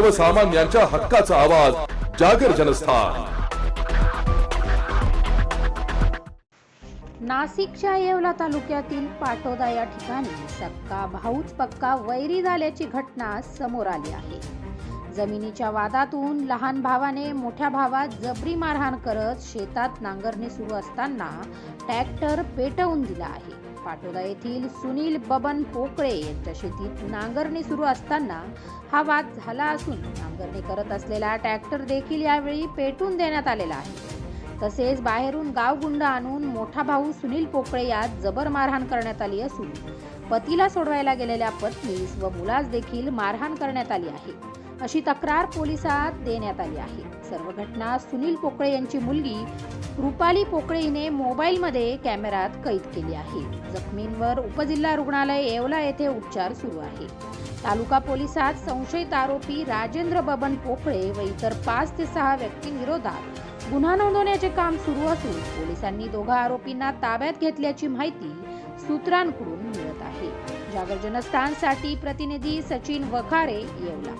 सर्वसामान्यांच्या हक्काचा आवाज जागर जनस्थान. नाशिकच्या येवला तालुक्यातील पाटोदा या ठिकाणी सक्का भाऊच पक्का वैरी झाल्याची घटना समोर आली आहे. जमिनीच्या वादातून लहान भावाने मोठ्या भावात जबरी मारहाण करत शेतात नांगरणी सुरू असताना ट्रॅक्टर पेटवून दिला आहे. पाटोदा येथील सुनील बबन पोकळे यांच्या शेतीत नांगरणी सुरू असताना हा वाद झाला असून नांगरणी करत असलेला ट्रॅक्टर देखील यावेळी पेटून देण्यात आलेला आहे. तसेच बाहेरून गावगुंड आणून मोठा भाऊ सुनील पोकळे यात जबर मारहाण करण्यात आली असून पतीला सोडवायला गेलेल्या पत्नीस व मुलास देखील मारहाण करण्यात आली आहे. अशी तक्रार पोलिसात देण्यात आली आहे. सर्व घटना सुनील पोकळे यांची मुलगी रुपाली पोकळे हिने मोबाईलमध्ये कॅमेरात कैद केली आहे. जखमींवर उपजिल्हा रुग्णालय येवला येथे उपचार सुरू आहे. तालुका पोलिसात संशयित आरोपी राजेंद्र बबन पोकळे व इतर पाच ते सहा व्यक्तींविरोधात गुन्हा नोंदवण्याचे काम सुरू असून पोलिसांनी दोघा आरोपींना ताब्यात घेतल्याची माहिती सूत्रांकडून मिळत आहे. जागर जनस्थानसाठी प्रतिनिधी सचिन वखारे येवला.